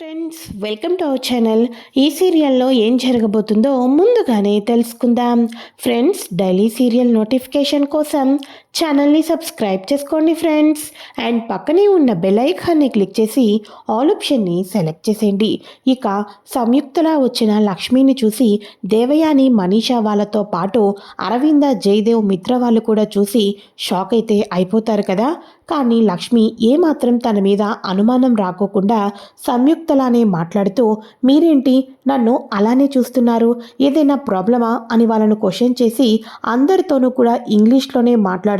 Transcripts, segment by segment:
Friends welcome to our channel ఈ సీరియల్లో ఏం జరగబోతుందో ముందుగానే తెలుసుకుందాం. ఫ్రెండ్స్ డైలీ సీరియల్ నోటిఫికేషన్ కోసం ఛానల్ని సబ్స్క్రైబ్ చేసుకోండి ఫ్రెండ్స్. అండ్ పక్కనే ఉన్న బెల్ ఐకాన్ని క్లిక్ చేసి ఆల్ ఆప్షన్ని సెలెక్ట్ చేసేయండి. ఇక సంయుక్తలా వచ్చిన లక్ష్మిని చూసి దేవయాని మనీషా వాళ్ళతో పాటు అరవింద జయదేవ్ మిత్ర వాళ్ళు కూడా చూసి షాక్ అయితే అయిపోతారు కదా. కానీ లక్ష్మి ఏమాత్రం తన మీద అనుమానం రాకోకుండా సంయుక్తలానే మాట్లాడుతూ మీరేంటి? నన్ను అలానే చూస్తున్నారు? ఏదైనా ప్రాబ్లమా? అని వాళ్ళను క్వశ్చన్ చేసి అందరితోనూ కూడా ఇంగ్లీష్లోనే మాట్లాడుతూ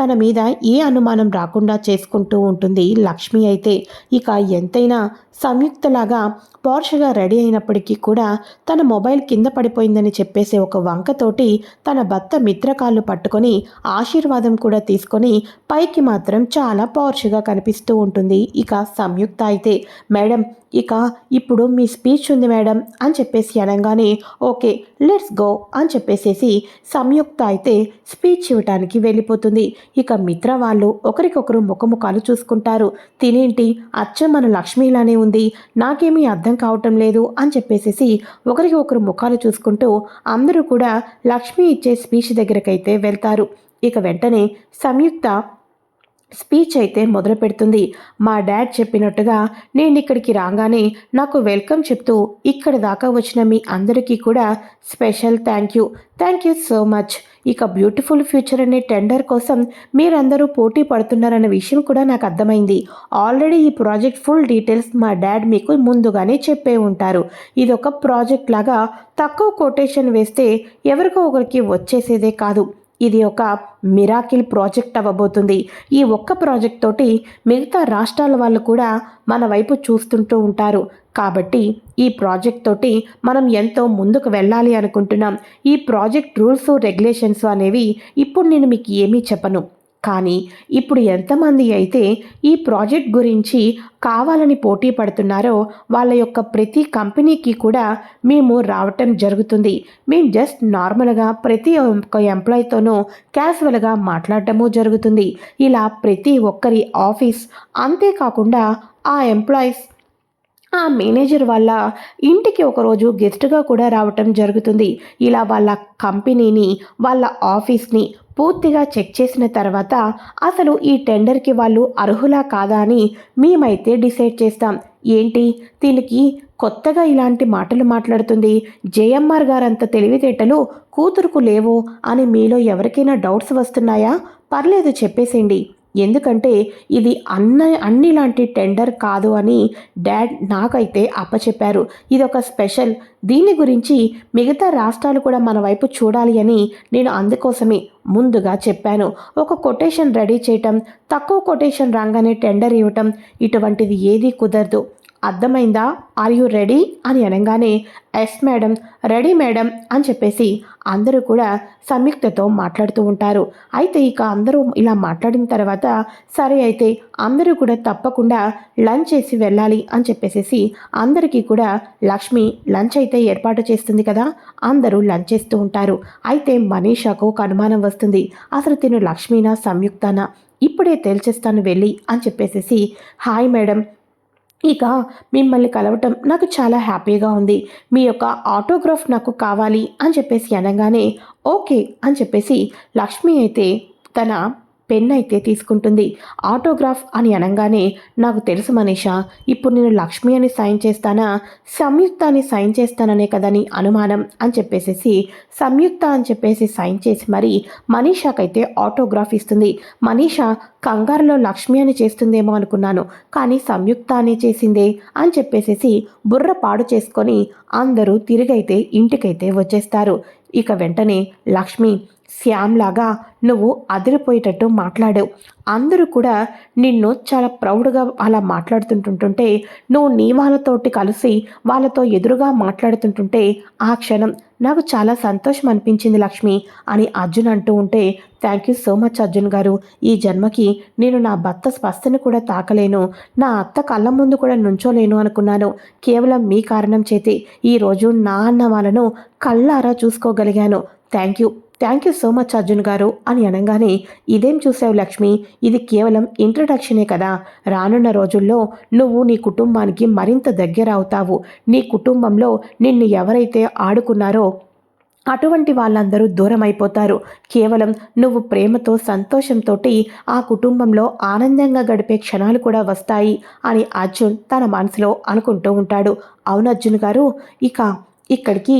తన మీద ఏ అనుమానం రాకుండా చేసుకుంటూ ఉంటుంది లక్ష్మి అయితే. ఇక ఎంతైనా సంయుక్తలాగా పోర్షగా రెడీ అయినప్పటికీ కూడా తన మొబైల్ కింద పడిపోయిందని చెప్పేసే ఒక వంకతోటి తన భర్త మిత్రకాళ్ళు పట్టుకొని ఆశీర్వాదం కూడా తీసుకొని పైకి మాత్రం చాలా పోర్షగా కనిపిస్తూ ఉంటుంది. ఇక సంయుక్త అయితే మేడం ఇక ఇప్పుడు మీ స్పీచ్ ఉంది మేడం అని చెప్పేసి అనగానే ఓకే లెట్స్ గో అని చెప్పేసేసి సంయుక్త అయితే స్పీచ్ ఇవ్వటానికి వెళ్ళిపోతుంది. ఇక మిత్ర వాళ్ళు ఒకరికొకరు ముఖముఖాలు చూసుకుంటారు. తినేంటి? అచ్చం మన లక్ష్మిలానే ఉంది ఉంది. నాకేమీ అర్థం కావటం లేదు అని చెప్పేసేసి ఒకరికి ఒకరు ముఖాలు చూసుకుంటూ అందరూ కూడా లక్ష్మి ఇచ్చే స్పీచ్ దగ్గరకైతే వెళ్తారు. ఇక వెంటనే సంయుక్త స్పీచ్ అయితే మొదలు పెడుతుంది. మా డాడ్ చెప్పినట్టుగా నేను ఇక్కడికి రాగానే నాకు వెల్కమ్ చెప్తూ ఇక్కడ దాకా వచ్చిన మీ అందరికీ కూడా special thank you. Thank you so much. ఇక బ్యూటిఫుల్ ఫ్యూచర్ అనే టెండర్ కోసం మీరందరూ పోటీ పడుతున్నారన్న విషయం కూడా నాకు అర్థమైంది. ఆల్రెడీ ఈ ప్రాజెక్ట్ ఫుల్ డీటెయిల్స్ మా డాడ్ మీకు ముందుగానే చెప్పే ఉంటారు. ఇది ఒక ప్రాజెక్ట్ లాగా తక్కువ కొటేషన్ వేస్తే ఎవరికో ఒకరికి వచ్చేసేదే కాదు. ఇది ఒక మిరాకిల్ ప్రాజెక్ట్ అవ్వబోతుంది. ఈ ఒక్క ప్రాజెక్ట్ తోటి మిగతా రాష్ట్రాల వాళ్ళు కూడా మన వైపు చూస్తుంటూ ఉంటారు. కాబట్టి ఈ ప్రాజెక్ట్ తోటి మనం ఎంతో ముందుకు వెళ్ళాలి అనుకుంటున్నాం. ఈ ప్రాజెక్ట్ రూల్స్ రెగ్యులేషన్స్ అనేవి ఇప్పుడు నేను మీకు ఏమీ చెప్పను. కానీ ఇప్పుడు ఎంతమంది అయితే ఈ ప్రాజెక్ట్ గురించి కావాలని పోటీ పడుతున్నారో వాళ్ళ యొక్క ప్రతి కంపెనీకి కూడా మేము రావటం జరుగుతుంది. మేము జస్ట్ నార్మల్గా ప్రతి ఒక్క ఎంప్లాయ్తోనూ క్యాజువల్గా మాట్లాడటము జరుగుతుంది. ఇలా ప్రతి ఒక్కరి ఆఫీస్ అంతేకాకుండా ఆ ఎంప్లాయీస్ ఆ మేనేజర్ వాళ్ళ ఇంటికి ఒకరోజు గెస్ట్గా కూడా రావటం జరుగుతుంది. ఇలా వాళ్ళ కంపెనీని వాళ్ళ ఆఫీస్ని పూర్తిగా చెక్ చేసిన తర్వాత అసలు ఈ టెండర్కి వాళ్ళు అర్హులా కాదా అని మేమైతే డిసైడ్ చేస్తాం. ఏంటి? దీనికి కొత్తగా ఇలాంటి మాటలు మాట్లాడుతుంది. జేఎంఆర్ గారంత తెలివితేటలు కూతురుకు లేవు అని మీలో ఎవరికైనా డౌట్స్ వస్తున్నాయా? పర్లేదు చెప్పేసేయండి. ఎందుకంటే ఇది అన్న అన్ని లాంటి టెండర్ కాదు అని డాడ్ నాకైతే అప్పచెప్పారు. ఇది ఒక స్పెషల్. దీని గురించి మిగతా రాష్ట్రాలు కూడా మన వైపు చూడాలి అని నేను అందుకోసమే ముందుగా చెప్పాను. ఒక కొటేషన్ రెడీ చేయటం తక్కువ కొటేషన్ రాగానే టెండర్ ఇవ్వటం ఇటువంటిది ఏదీ కుదరదు. అర్థమైందా? ఆర్ యూ రెడీ అని అనగానే ఎస్ మేడం రెడీ మేడం అని చెప్పేసి అందరూ కూడా సంయుక్తతో మాట్లాడుతూ ఉంటారు. అయితే ఇక అందరూ ఇలా మాట్లాడిన తర్వాత సరే అయితే అందరూ కూడా తప్పకుండా లంచ్ చేసి వెళ్ళాలి అని చెప్పేసి అందరికీ కూడా లక్ష్మి లంచ్ అయితే ఏర్పాటు చేస్తుంది కదా అందరూ లంచ్ చేస్తూ ఉంటారు. అయితే మనీషాకు ఒక అనుమానం వస్తుంది. అసలు తిను లక్ష్మీనా సంయుక్తానా? ఇప్పుడే తేల్చేస్తాను వెళ్ళి అని చెప్పేసి హాయ్ మేడం ఇక మిమ్మల్ని కలవటం నాకు చాలా హ్యాపీగా ఉంది. మీ యొక్క ఆటోగ్రాఫ్ నాకు కావాలి అని చెప్పేసి అనగానే ఓకే అని చెప్పేసి లక్ష్మి అయితే తన పెన్ అయితే తీసుకుంటుంది. ఆటోగ్రాఫ్ అని అనగానే నాకు తెలుసు మనీషా ఇప్పుడు నేను లక్ష్మి అని సైన్ చేస్తానా? సంయుక్త అని సైన్ చేస్తాననే కదని అనుమానం? అని చెప్పేసేసి సంయుక్త అని చెప్పేసి సైన్ చేసి మరి మనీషాకైతే ఆటోగ్రాఫ్ ఇస్తుంది. మనీషా కంగారులో లక్ష్మి అని చేస్తుందేమో అనుకున్నాను కానీ సంయుక్త అని చేసిందే? అని చెప్పేసేసి బుర్ర పాడు చేసుకొని అందరూ తిరిగైతే ఇంటికైతే వచ్చేస్తారు. ఇక వెంటనే లక్ష్మి శ్యామ్లాగా నువ్వు అదిరిపోయేటట్టు మాట్లాడావు. అందరూ కూడా నిన్ను చాలా ప్రౌడ్గా అలా మాట్లాడుతుంటుంటుంటే నువ్వు నీ వాళ్ళతోటి కలిసి వాళ్ళతో ఎదురుగా మాట్లాడుతుంటుంటే ఆ క్షణం నాకు చాలా సంతోషం అనిపించింది లక్ష్మి అని అర్జున్ అంటూ ఉంటే thank you so much Arjun garu. ఈ జన్మకి నేను నా భర్త స్పష్టని కూడా తాకలేను. నా అత్త కళ్ళ ముందు కూడా నుంచోలేను అనుకున్నాను. కేవలం మీ కారణం చేతి ఈరోజు నా అన్న వాళ్ళను కళ్ళారా చూసుకోగలిగాను. Thank you thank you so much Arjun garu అని అనగానే ఇదేం చూసావు లక్ష్మి? ఇది కేవలం ఇంట్రడక్షనే కదా. రానున్న రోజుల్లో నువ్వు నీ కుటుంబానికి మరింత దగ్గర అవుతావు. నీ కుటుంబంలో నిన్ను ఎవరైతే ఆడుకున్నారో అటువంటి వాళ్ళందరూ దూరం అయిపోతారు. కేవలం నువ్వు ప్రేమతో సంతోషంతో ఆ కుటుంబంలో ఆనందంగా గడిపే క్షణాలు కూడా వస్తాయి అని అర్జున్ తన మనసులో అనుకుంటూ ఉంటాడు. అవును అర్జున్ గారు ఇక ఇక్కడికి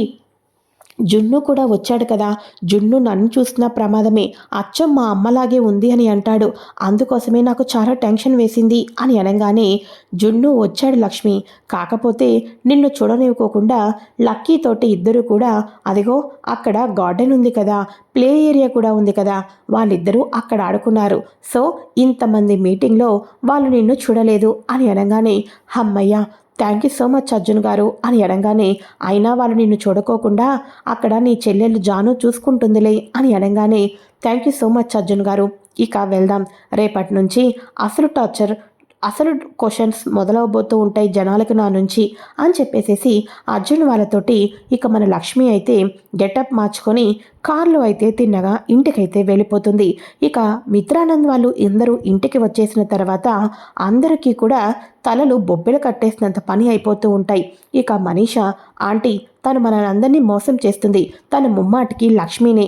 జున్ను కూడా వచ్చాడు కదా. జున్ను నన్ను చూసిన ప్రమాదమే. అచ్చం మా అమ్మలాగే ఉంది అని అంటాడు. అందుకోసమే నాకు చాలా టెన్షన్ వేసింది అని అనగానే జున్ను వచ్చాడు లక్ష్మి. కాకపోతే నిన్ను చూడనివ్వకోకుండా లక్కీతోటి ఇద్దరు కూడా అదిగో అక్కడ గార్డెన్ ఉంది కదా ప్లే ఏరియా కూడా ఉంది కదా వాళ్ళిద్దరూ అక్కడ ఆడుకున్నారు. సో ఇంతమంది మీటింగ్లో వాళ్ళు నిన్ను చూడలేదు అని అనగానే అమ్మయ్య thank you so much Arjun garu అని అడగానే అయినా వాళ్ళు నిన్ను చూడకోకుండా అక్కడ నీ చెల్లెలు జాను చూసుకుంటుందిలే అని అనగానే thank you so much Arjun garu. ఇక వెళ్దాం. రేపటి నుంచి అసలు టార్చర్ అసలు క్వశ్చన్స్ మొదలవబోతూ ఉంటాయి జనాలకు నా నుంచి అని చెప్పేసేసి అర్జున్ వాళ్ళతోటి ఇక మన లక్ష్మి అయితే గెటప్ మార్చుకొని కార్లో అయితే తిన్నగా ఇంటికైతే వెళ్ళిపోతుంది. ఇక మిత్రానంద్ వాళ్ళు అందరూ ఇంటికి వచ్చేసిన తర్వాత అందరికీ కూడా తలలు బొబ్బెలు కట్టేసినంత పని అయిపోతూ ఉంటాయి. ఇక మనీష ఆంటీ తను మనందరినీ మోసం చేస్తుంది. తన ముమ్మాటికి లక్ష్మినే.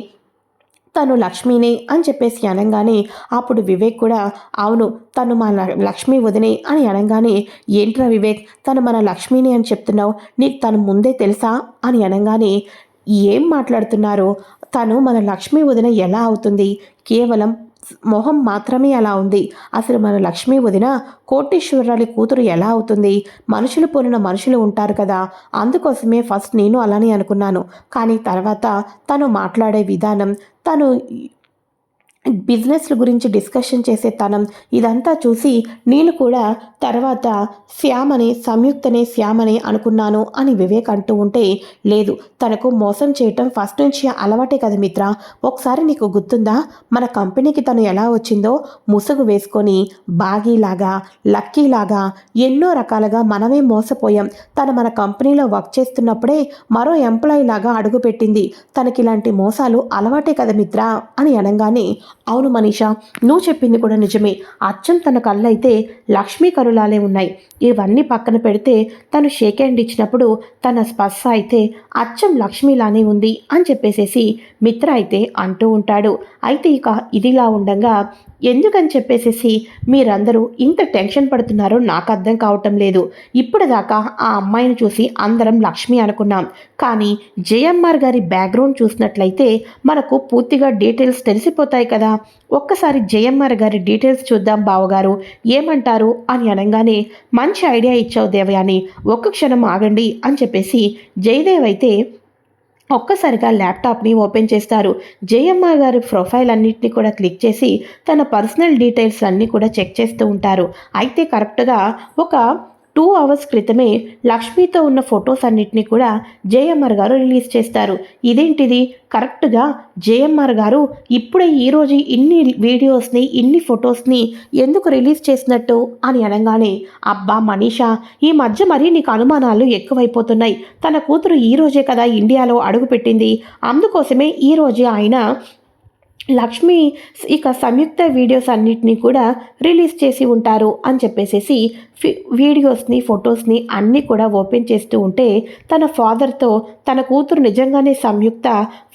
తను లక్ష్మినే అని చెప్పేసి అనగానే అప్పుడు వివేక్ కూడా అవును తను మన లక్ష్మి వదినే అని అనగానే ఏంట్రా వివేక్ తను మన లక్ష్మిని అని చెప్తున్నావు నీకు తను ముందే తెలుసా? అని అనగానే ఏం మాట్లాడుతున్నారు తను మన లక్ష్మీ వదిన ఎలా అవుతుంది? కేవలం మొహం మాత్రమే అలా ఉంది. అసలు మన లక్ష్మీ వదిన కోటేశ్వరరాలి కూతురు ఎలా అవుతుంది? మనుషులు పోలిన మనుషులు ఉంటారు కదా. అందుకోసమే ఫస్ట్ నేను అలానే అనుకున్నాను. కానీ తర్వాత తను మాట్లాడే విధానం తను బిజినెస్ల గురించి డిస్కషన్ చేసే తనం ఇదంతా చూసి నేను కూడా తర్వాత శ్యామ్ అనే సంయుక్తనే శ్యామ్ అని అనుకున్నాను అని వివేక్ అంటూ ఉంటే లేదు తనకు మోసం చేయటం ఫస్ట్ నుంచి అలవాటే కదా మిత్ర. ఒకసారి నీకు గుర్తుందా? మన కంపెనీకి తను ఎలా వచ్చిందో? ముసుగు వేసుకొని బాగీలాగా లక్కీలాగా ఎన్నో రకాలుగా మనమే మోసపోయాం. తను మన కంపెనీలో వర్క్ చేస్తున్నప్పుడే మరో ఎంప్లాయీ లాగా అడుగుపెట్టింది. తనకి ఇలాంటి మోసాలు అలవాటే కదా మిత్ర అని అనగానే అవును మనీషా నువ్వు చెప్పింది కూడా నిజమే. అచ్చం తన కళ్ళైతే లక్ష్మీ కరులాలే ఉన్నాయి. ఇవన్నీ పక్కన పెడితే తను షేక్ హ్యాండ్ ఇచ్చినప్పుడు తన స్పర్శ అయితే అచ్చం లక్ష్మిలానే ఉంది అని చెప్పేసేసి మిత్ర అయితే అంటూ ఉంటాడు. అయితే ఇక ఇదిలా ఉండగా ఎందుకని చెప్పేసేసి మీరందరూ ఇంత టెన్షన్ పడుతున్నారో నాకు అర్థం కావటం లేదు. ఇప్పుడు దాకా ఆ అమ్మాయిని చూసి అందరం లక్ష్మి అనుకున్నాం. కానీ జేఎంఆర్ గారి బ్యాక్గ్రౌండ్ చూసినట్లయితే మనకు పూర్తిగా డీటెయిల్స్ తెలిసిపోతాయి కదా. ఒక్కసారి జేఎంఆర్ గారి డీటెయిల్స్ చూద్దాం బావగారు. ఏమంటారు అని అనగానే మంచి ఐడియా ఇచ్చావు దేవయాని ఒక్క క్షణం ఆగండి అని చెప్పేసి జయదేవ్ అయితే ఒక్కసారిగా ల్యాప్టాప్ని ఓపెన్ చేస్తారు. జయమ్మ గారి ప్రొఫైల్ అన్నింటినీ కూడా క్లిక్ చేసి తన పర్సనల్ డీటెయిల్స్ అన్నీ కూడా చెక్ చేస్తూ ఉంటారు. అయితే కరెక్ట్గా ఒక టూ అవర్స్ క్రితమే లక్ష్మితో ఉన్న ఫొటోస్ అన్నిటినీ కూడా జేఎంఆర్ గారు రిలీజ్ చేస్తారు. ఇదేంటిది? కరెక్ట్గా జేఎంఆర్ గారు ఇప్పుడే ఈరోజు ఇన్ని వీడియోస్ని ఇన్ని ఫొటోస్ని ఎందుకు రిలీజ్ చేసినట్టు అని అనగానే అబ్బా మనీషా ఈ మధ్య మరీ నీకు అనుమానాలు ఎక్కువైపోతున్నాయి. తన కూతురు ఈరోజే కదా ఇండియాలో అడుగుపెట్టింది. అందుకోసమే ఈరోజే ఆయన లక్ష్మి ఇక సంయుక్త వీడియోస్ అన్నిటినీ కూడా రిలీజ్ చేసి ఉంటారు అని చెప్పేసేసి వీడియోస్ని ఫొటోస్ని అన్నీ కూడా ఓపెన్ చేస్తూ ఉంటే తన ఫాదర్తో తన కూతురు నిజంగానే సంయుక్త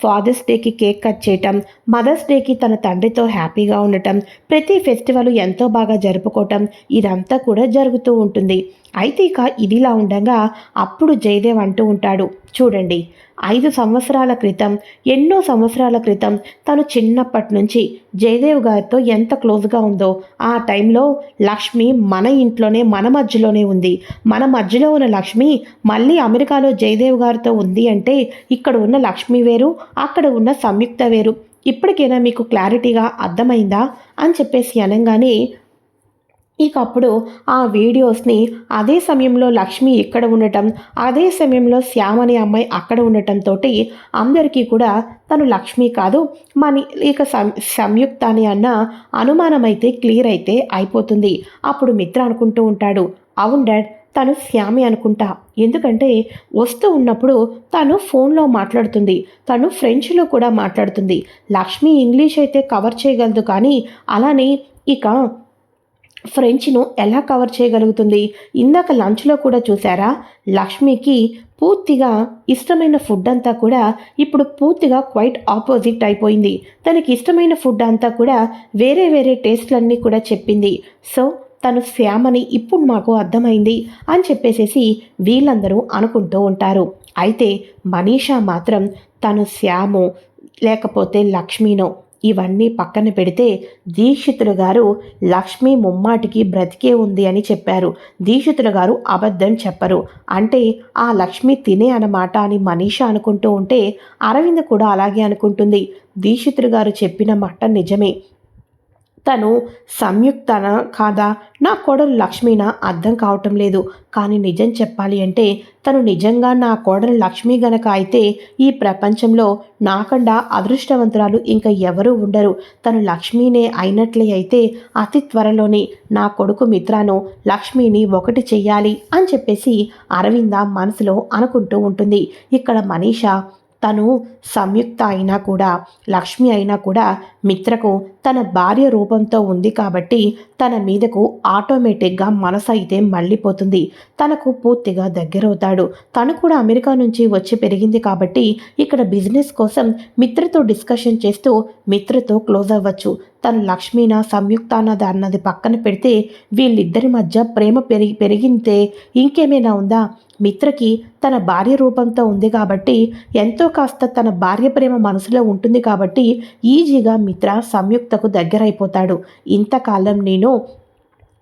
ఫాదర్స్ డేకి కేక్ కట్ చేయటం మదర్స్ డేకి తన తండ్రితో హ్యాపీగా ఉండటం ప్రతి ఫెస్టివల్ ఎంతో బాగా జరుపుకోవటం ఇదంతా కూడా జరుగుతూ ఉంటుంది. అయితే ఇక ఇదిలా ఉండగా అప్పుడు జయదేవ్ అంటూ ఉంటాడు. చూడండి ఐదు సంవత్సరాల క్రితం ఎన్నో సంవత్సరాల క్రితం తను చిన్నప్పటి నుంచి జయదేవ్ గారితో ఎంత క్లోజ్గా ఉందో ఆ టైంలో లక్ష్మి మన ఇంట్లోనే మన మధ్యలోనే ఉంది. మన మధ్యలో ఉన్న లక్ష్మి మళ్ళీ అమెరికాలో జయదేవ్ గారితో ఉంది అంటే ఇక్కడ ఉన్న లక్ష్మి వేరు అక్కడ ఉన్న సంయుక్త వేరు. ఇప్పటికైనా మీకు క్లారిటీగా అర్థమైందా? అని చెప్పేసి అనగానే ఇక అప్పుడు ఆ వీడియోస్ని అదే సమయంలో లక్ష్మి ఇక్కడ ఉండటం అదే సమయంలో శ్యామ్ అనే అమ్మాయి అక్కడ ఉండటంతో అందరికీ కూడా తను లక్ష్మి కాదు మన ఇక సంయుక్త అని అన్న అనుమానం అయితే క్లియర్ అయితే అయిపోతుంది. అప్పుడు మిత్ర అనుకుంటూ ఉంటాడు అవును డాడ్ తను శ్యామి అనుకుంటా. ఎందుకంటే వస్తూ ఉన్నప్పుడు తను ఫోన్లో మాట్లాడుతుంది తను ఫ్రెంచ్లో కూడా మాట్లాడుతుంది. లక్ష్మి ఇంగ్లీష్ అయితే కవర్ చేయగలదు కానీ అలానే ఇక ఫ్రెంచ్ను ఎలా కవర్ చేయగలుగుతుంది? ఇందాక లంచ్లో కూడా చూసారా లక్ష్మికి పూర్తిగా ఇష్టమైన ఫుడ్ అంతా కూడా ఇప్పుడు పూర్తిగా క్వైట్ ఆపోజిట్ అయిపోయింది. తనకి ఇష్టమైన ఫుడ్ అంతా కూడా వేరే వేరే టేస్ట్లన్నీ కూడా చెప్పింది. సో తను శ్యామని ఇప్పుడు మాకు అర్థమైంది అని చెప్పేసేసి వీళ్ళందరూ అనుకుంటూ ఉంటారు. అయితే మనీషా మాత్రం తను శ్యాము లేకపోతే లక్ష్మీనో ఇవన్నీ పక్కన పెడితే దీక్షితులు గారు లక్ష్మి ముమ్మాటికి బ్రతికే ఉంది అని చెప్పారు. దీక్షితులు గారు అబద్ధం చెప్పరు. అంటే ఆ లక్ష్మి తినే అన్నమాట అని మనీష అనుకుంటూ ఉంటే అరవింద్ కూడా అలాగే అనుకుంటుంది. దీక్షితులు గారు చెప్పిన మాట నిజమే. తను సంయుక్తన కాదా? నా కోడలు లక్ష్మీనా? అర్థం కావటం లేదు. కానీ నిజం చెప్పాలి అంటే తను నిజంగా నా కోడలు లక్ష్మి గనక అయితే ఈ ప్రపంచంలో నాకండా అదృష్టవంతురాలు ఇంకా ఎవరూ ఉండరు. తను లక్ష్మీనే అయినట్లే అయితే అతి త్వరలోనే నా కొడుకు మిత్రాను లక్ష్మిని ఒకటి చెయ్యాలి అని చెప్పేసి అరవింద మనసులో అనుకుంటూ ఉంటుంది. ఇక్కడ మనీష తను సంయుక్త అయినా కూడా లక్ష్మి అయినా కూడా మిత్రకు తన భార్య రూపంతో ఉంది కాబట్టి తన మీదకు ఆటోమేటిక్గా మనసు అయితే మళ్ళీపోతుంది. తనకు పూర్తిగా దగ్గరవుతాడు. తను కూడా అమెరికా నుంచి వచ్చి పెరిగింది కాబట్టి ఇక్కడ బిజినెస్ కోసం మిత్రతో డిస్కషన్ చేస్తూ మిత్రతో క్లోజ్ అవ్వచ్చు. తను లక్ష్మీనా సంయుక్త అన్నది పక్కన పెడితే వీళ్ళిద్దరి మధ్య ప్రేమ పెరిగి పెరిగితే ఇంకేమైనా ఉందా? మిత్రకి తన భార్య రూపంతో ఉంది కాబట్టి ఎంతో కాస్త తన భార్య ప్రేమ మనసులో ఉంటుంది కాబట్టి ఈజీగా మిత్ర సంయుక్తకు దగ్గరైపోతాడు. ఇంతకాలం నేను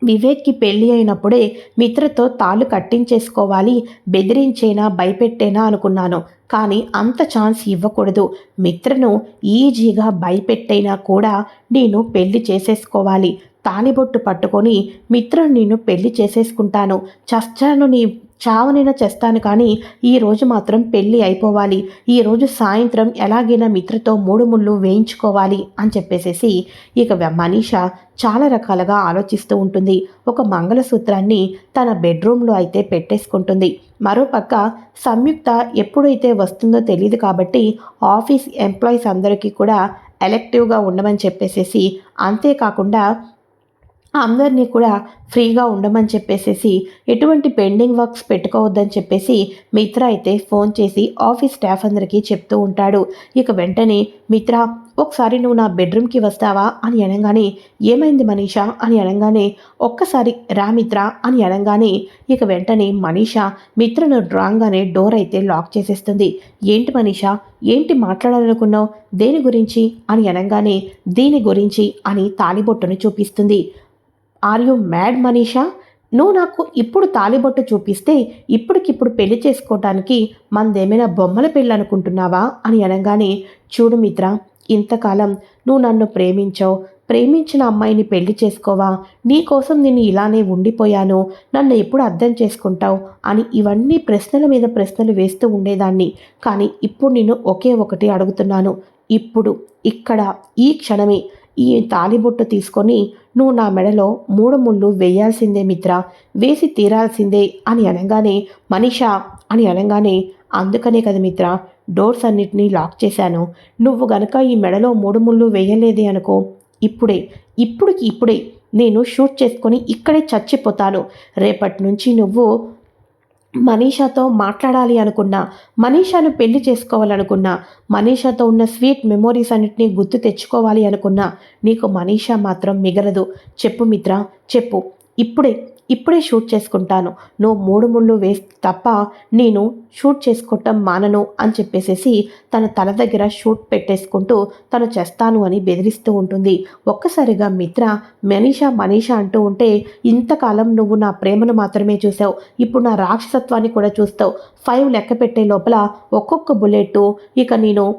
వివేక్కి పెళ్ళి అయినప్పుడే మిత్రతో తాళ్ళు కట్టించేసుకోవాలి బెదిరించేనా భయపెట్టేనా అనుకున్నాను. కానీ అంత ఛాన్స్ ఇవ్వకూడదు. మిత్రను ఈజీగా భయపెట్టైనా కూడా నేను పెళ్ళి చేసేసుకోవాలి. తాలిబొట్టు పట్టుకొని మిత్రం నేను పెళ్ళి చేసేసుకుంటాను. చస్తాను నీ చావనైనా చేస్తాను కానీ ఈరోజు మాత్రం పెళ్ళి అయిపోవాలి. ఈరోజు సాయంత్రం ఎలాగైనా మిత్రతో మూడు ముళ్ళు వేయించుకోవాలి అని చెప్పేసేసి ఇక మనీష చాలా రకాలుగా ఆలోచిస్తూ ఉంటుంది. ఒక మంగళసూత్రాన్ని తన బెడ్రూమ్లో అయితే పెట్టేసుకుంటుంది. మరోపక్క సంయుక్త ఎప్పుడైతే వస్తుందో తెలియదు కాబట్టి ఆఫీస్ ఎంప్లాయీస్ అందరికీ కూడా ఎలెక్టివ్గా ఉండమని చెప్పేసేసి అంతేకాకుండా అందరినీ కూడా ఫ్రీగా ఉండమని చెప్పేసేసి ఎటువంటి పెండింగ్ వర్క్స్ పెట్టుకోవద్దని చెప్పేసి మిత్ర అయితే ఫోన్ చేసి ఆఫీస్ స్టాఫ్ అందరికీ చెప్తూ ఉంటాడు. ఇక వెంటనే మిత్ర ఒకసారి నువ్వు నా బెడ్రూమ్కి వస్తావా? అని అనగానే ఏమైంది మనీషా? అని అనగానే ఒక్కసారి రా మిత్ర అని అనగానే ఇక వెంటనే మనీషా మిత్రను రాగానే డోర్ అయితే లాక్ చేసేస్తుంది. ఏంటి మనీషా? ఏంటి మాట్లాడాలనుకున్నావు? దేని గురించి? అని అనగానే దీని గురించి అని తాలిబొట్టును చూపిస్తుంది. ఆర్ యు మ్యాడ్ మనీషా నువ్వు నాకు ఇప్పుడు తాలిబొట్టు చూపిస్తే ఇప్పటికిప్పుడు పెళ్ళి చేసుకోవటానికి మనదేమైనా బొమ్మల పెళ్ళి అనుకుంటున్నావా అని అనగానే చూడు మిత్ర ఇంతకాలం నువ్వు నన్ను ప్రేమించావు. ప్రేమించిన అమ్మాయిని పెళ్ళి చేసుకోవా? నీకోసం నేను ఇలానే ఉండిపోయాను. నన్ను ఎప్పుడు అర్థం చేసుకుంటావు? అని ఇవన్నీ ప్రశ్నల మీద ప్రశ్నలు వేస్తూ ఉండేదాన్ని. కానీ ఇప్పుడు నేను ఒకే ఒకటి అడుగుతున్నాను. ఇప్పుడు ఇక్కడ ఈ క్షణమే ఈ తాలిబొట్టు తీసుకొని నువ్వు నా మెడలో మూడు ముళ్ళు వేయాల్సిందే మిత్ర వేసి తీరాల్సిందే అని అనగానే మనిషా అని అనగానే అందుకనే కదా మిత్ర డోర్స్ అన్నిటినీ లాక్ చేశాను. నువ్వు గనక ఈ మెడలో మూడు ముళ్ళు వేయలేదే అనుకో. ఇప్పుడే ఇప్పుడుకి ఇప్పుడే నేను షూట్ చేసుకొని ఇక్కడే చచ్చిపోతాను. రేపటి నుంచి నువ్వు మనీషాతో మాట్లాడాలి అనుకున్నా మనీషాను పెళ్ళి చేసుకోవాలనుకున్నా మనీషాతో ఉన్న స్వీట్ మెమోరీస్ అన్నిటినీ గుర్తు తెచ్చుకోవాలి అనుకున్నా నీకు మనీషా మాత్రం మిగలదు చెప్పు మిత్ర చెప్పు. ఇప్పుడే ఇప్పుడే షూట్ చేసుకుంటాను. నువ్వు మూడు ముళ్ళు వేసి తప్ప నేను షూట్ చేసుకోవటం మానను అని చెప్పేసేసి తన తల దగ్గర షూట్ పెట్టేసుకుంటూ తను చేస్తాను అని బెదిరిస్తూ ఉంటుంది. ఒక్కసారిగా మిత్ర మనీషా మనీషా అంటూ ఉంటే ఇంతకాలం నువ్వు నా ప్రేమను మాత్రమే చూసావు. ఇప్పుడు నా రాక్షసత్వాన్ని కూడా చూస్తావు. ఫైవ్ లెక్క పెట్టే లోపల ఒక్కొక్క బుల్లెట్ ఇక నేను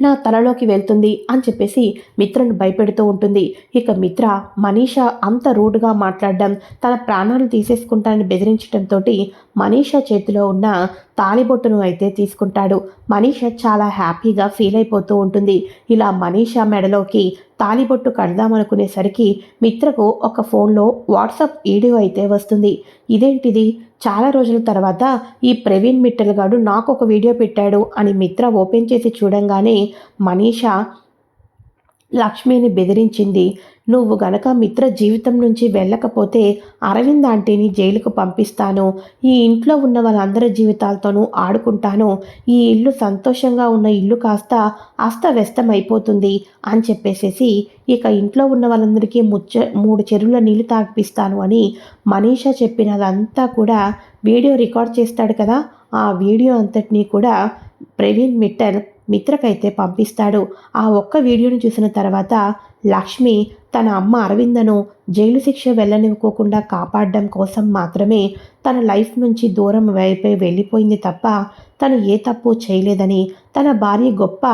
నా తలలోకి వెళ్తుంది అని చెప్పేసి మిత్రను భయపెడుతూ ఉంటుంది. ఇక మిత్ర మనీష అంత రూడ్గా మాట్లాడడం తన ప్రాణాలు తీసేసుకుంటానని బెదిరించడంతో మనీష చేతిలో ఉన్న తాలిబొట్టును అయితే తీసుకుంటాడు. మనీష చాలా హ్యాపీగా ఫీల్ అయిపోతూ ఉంటుంది. ఇలా మనీష మెడలోకి తాలిబొట్టు కడదామనుకునేసరికి మిత్రకు ఒక ఫోన్లో వాట్సాప్ వీడియో అయితే వస్తుంది. ఇదేంటిది? చాలా రోజుల తర్వాత ఈ ప్రవీణ్ మిట్టల్ గారు నాకు ఒక వీడియో పెట్టాడు అని మిత్ర ఓపెన్ చేసి చూడంగానే మనీష లక్ష్మిని బెదిరించింది. నువ్వు గనక మిత్ర జీవితం నుంచి వెళ్ళకపోతే అరవింద్ ఆంటీని జైలుకు పంపిస్తాను. ఈ ఇంట్లో ఉన్న వాళ్ళందరి జీవితాలతోనూ ఆడుకుంటాను. ఈ ఇల్లు సంతోషంగా ఉన్న ఇల్లు కాస్త అస్తవ్యస్తమైపోతుంది అని చెప్పేసేసి ఇక ఇంట్లో ఉన్న వాళ్ళందరికీ ముచ్చ మూడు చెరువుల నీళ్ళు తాగిపిస్తాను అని మనీషా చెప్పినదంతా కూడా వీడియో రికార్డ్ చేస్తాడు కదా. ఆ వీడియో అంతటినీ కూడా ప్రవీణ్ మిట్టల్ మిత్రకైతే పంపిస్తాడు. ఆ ఒక్క వీడియోను చూసిన తర్వాత లక్ష్మి తన అమ్మ అరవిందను జైలు శిక్ష వెళ్ళనివ్వకోకుండా కాపాడడం కోసం మాత్రమే తన లైఫ్ నుంచి దూరం వైపే వెళ్ళిపోయింది తప్ప తను ఏ తప్పు చేయలేదని తన భార్య గొప్ప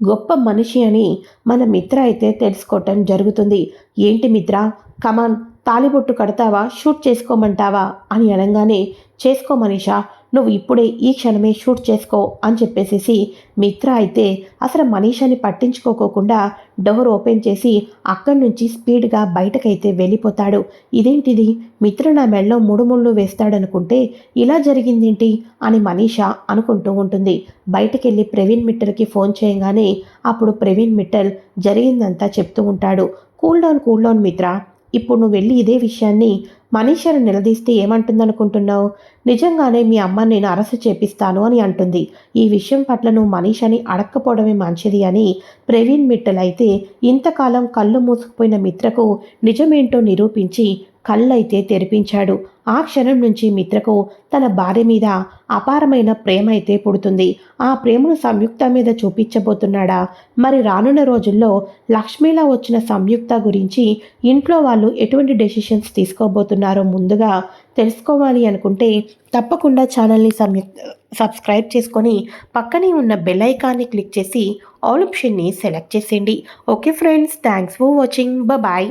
గొప్ప మనిషి అని మన మిత్ర అయితే తెలుసుకోవటం జరుగుతుంది. ఏంటి మిత్ర? కమాన్ తాలిబొట్టు కడతావా? షూట్ చేసుకోమంటావా? అని అనగానే చేసుకో మనీషా నువ్వు ఇప్పుడే ఈ క్షణమే షూట్ చేసుకో అని చెప్పేసేసి మిత్ర అయితే అసలు మనీషాని పట్టించుకోకోకుండా డోర్ ఓపెన్ చేసి అక్కడి నుంచి స్పీడ్గా బయటకైతే వెళ్ళిపోతాడు. ఇదేంటిది? మిత్ర నా మెళ్ళలో ముడుముళ్ళు వేస్తాడనుకుంటే ఇలా జరిగిందేంటి? అని మనీషా అనుకుంటూ ఉంటుంది. బయటకెళ్ళి ప్రవీణ్ మిట్టల్కి ఫోన్ చేయగానే అప్పుడు ప్రవీణ్ మిట్టల్ జరిగిందంతా చెప్తూ ఉంటాడు. Cool down cool down Mitra. ఇప్పుడు నువ్వు వెళ్ళి ఇదే విషయాన్ని మనీషాను నిలదీస్తే ఏమంటుందనుకుంటున్నావు? నిజంగానే మీ అమ్మ నేను అరెస్ట్ చేపిస్తాను అని అంటుంది. ఈ విషయం పట్ల నువ్వు మనీషాని అడక్కపోవడమే మంచిది అని ప్రవీణ్ మిట్టల్ అయితే ఇంతకాలం కళ్ళు మూసుకుపోయిన మిత్రకు నిజమేంటో నిరూపించి కళ్ళైతే తెరిపించాడు. ఆ క్షణం నుంచి మిత్రకు తన భార్య మీద అపారమైన ప్రేమ అయితే పుడుతుంది. ఆ ప్రేమను సంయుక్త మీద చూపించబోతున్నాడా? మరి రానున్న రోజుల్లో లక్ష్మిలా వచ్చిన సంయుక్త గురించి ఇంట్లో వాళ్ళు ఎటువంటి డెసిషన్స్ తీసుకోబోతున్నారో ముందుగా తెలుసుకోవాలి అనుకుంటే తప్పకుండా ఛానల్ని సంయుక్త సబ్స్క్రైబ్ చేసుకొని పక్కనే ఉన్న బెల్ ఐకాన్ని క్లిక్ చేసి ఆల్ ఆప్షన్ని సెలెక్ట్ చేసేయండి. Okay friends thanks for watching. Bye